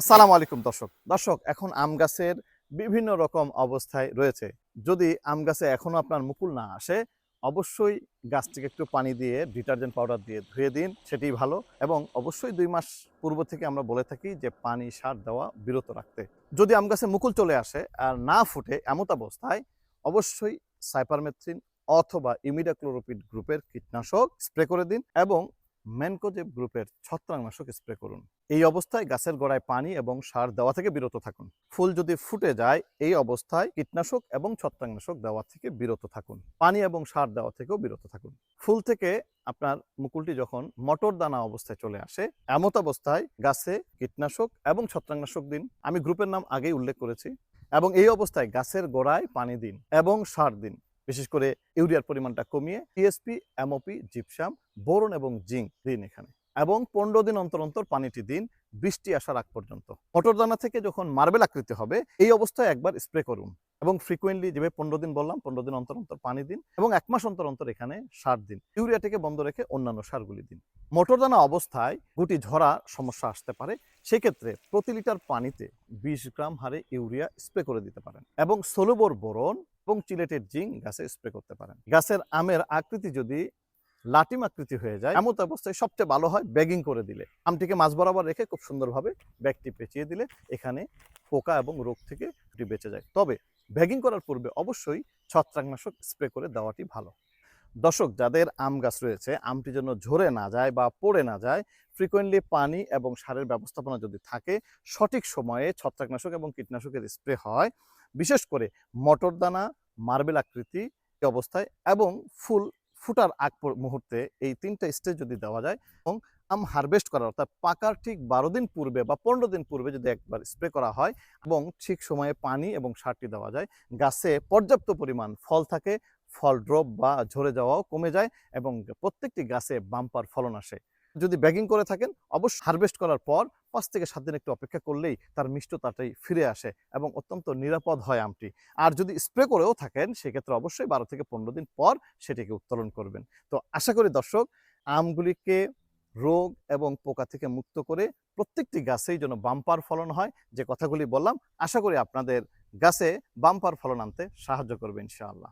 আসসালামু আলাইকুম দর্শক। দর্শক, এখন আম গাছের বিভিন্ন রকম অবস্থায় রয়েছে। যদি আম গাছে এখনও আপনার মুকুল না আসে, অবশ্যই গাছটিকে একটু পানি দিয়ে ডিটারজেন্ট পাউডার দিয়ে ধুয়ে দিন সেটি ভালো। এবং অবশ্যই দুই মাস পূর্ব থেকে আমরা বলে থাকি যে, পানি সার দেওয়া বিরত রাখতে। যদি আম গাছে মুকুল চলে আসে আর না ফুটে এমত অবস্থায়, অবশ্যই সাইপারমেথ্রিন অথবা ইমিডাক্লোরোপিড গ্রুপের কীটনাশক স্প্রে করে দিন এবং ম্যানকোজেব গ্রুপের ছত্রাকনাশক স্প্রে করুন। এই অবস্থায় গাছের গোড়ায় পানি এবং সার দেওয়া থেকে বিরত থাকুন। ফুল যদি ফুটে যায়, এই অবস্থায় কীটনাশক এবং ছত্রাকনাশক দেওয়া থেকে বিরত থাকুন। পানি এবং সার দেওয়া থেকেও বিরত থাকুন। ফুল থেকে আপনার মুকুলটি যখন মটর দানা অবস্থায় চলে আসে, এমত অবস্থায় গাছে কীটনাশক এবং ছত্রাকনাশক দিন। আমি গ্রুপের নাম আগেই উল্লেখ করেছি। এবং এই অবস্থায় গাছের গোড়ায় পানি দিন এবং সার দিন। বিশেষ করে ইউরিয়ার পরিমাণটা কমিয়ে টিএসপি এমওপি জিপসাম বোরন এবং জিঙ্ক দিন এখানে। এবং পনেরো দিন অন্তর অন্তর পানিটি দিন, বৃষ্টি আসার আগ পর্যন্ত। মটর দানা থেকে যখন মার্বেল আকৃতি হবে, এই অবস্থায় একবার স্প্রে করুন। এবং ফ্রিকুয়েন্টলি যেভাবে পনেরো দিন বললাম, পনেরো দিন অন্তর অন্তর পানি দিন এবং এক মাস অন্তর অন্তর এখানে সার দিন। ইউরিয়াটিকে বন্ধ রেখে অন্যান্য সারগুলি দিন। মটর দানা অবস্থায় গুটি ঝরা সমস্যা আসতে পারে। সেক্ষেত্রে প্রতি লিটার পানিতে বিশ গ্রাম হারে ইউরিয়া স্প্রে করে দিতে পারেন। এবং সোলোবর বোরন এবং চিলেটের জিঙ্ক গাছে স্প্রে করতে পারেন। গাছের আমের আকৃতি যদি লাটিম আকৃতি হয়ে যায়, এমন অবস্থায় সবচেয়ে ভালো হয় ব্যাগিং করে দিলে। আমটিকে মাছ বরাবর রেখে খুব সুন্দরভাবে ব্যাগটি পেঁচিয়ে দিলে এখানে পোকা এবং রোগ থেকে বেঁচে যায়। তবে ব্যাগিং করার পূর্বে অবশ্যই ছত্রাকনাশক স্প্রে করে দেওয়াটি ভালো। দর্শক, যাদের আম গাছ রয়েছে, আমটি যেন ঝরে না যায় বা পড়ে না যায় ফ্রিকোয়েন্টলি পানি এবং সারের ব্যবস্থাপনা যদি থাকে, সঠিক সময়ে ছত্রাকনাশক এবং কীটনাশকের স্প্রে হয়। বিশেষ করে মটর দানা মার্বেল আকৃতি অবস্থায় এবং ফুল ফুটার আগ মুহূর্তে এই তিনটা স্টেজ যদি দেওয়া যায় এবং আম হারভেস্ট করার অর্থাৎ পাকার ঠিক বারো দিন পূর্বে বা পনেরো দিন পূর্বে যদি একবার স্প্রে করা হয় এবং ঠিক সময়ে পানি এবং সারটি দেওয়া যায়, গাছে পর্যাপ্ত পরিমাণ ফল থাকে ফল ড্রপ বা ঝরে যাওয়াও কমে যায় এবং প্রত্যেকটি গাছে বাম্পার ফলন আসে। যদি ব্যাগিং করে থাকেন, অবশ্যই হারভেস্ট করার পর পাঁচ থেকে সাত দিন একটু অপেক্ষা করলেই তার মিষ্টতাটাই ফিরে আসে এবং অত্যন্ত নিরাপদ হয় আমটি। আর যদি স্প্রে করেও থাকেন, সেক্ষেত্রে অবশ্যই বারো থেকে পনেরো দিন পর সেটিকে উত্তোলন করবেন। তো আশা করি দর্শক, আমগুলিকে রোগ এবং পোকা থেকে মুক্ত করে প্রত্যেকটি গাছেই যেন বাম্পার ফলন হয়, যে কথাগুলি বললাম, আশা করি আপনাদের গাছে বাম্পার ফলন আনতে সাহায্য করবে ইনশাআল্লাহ।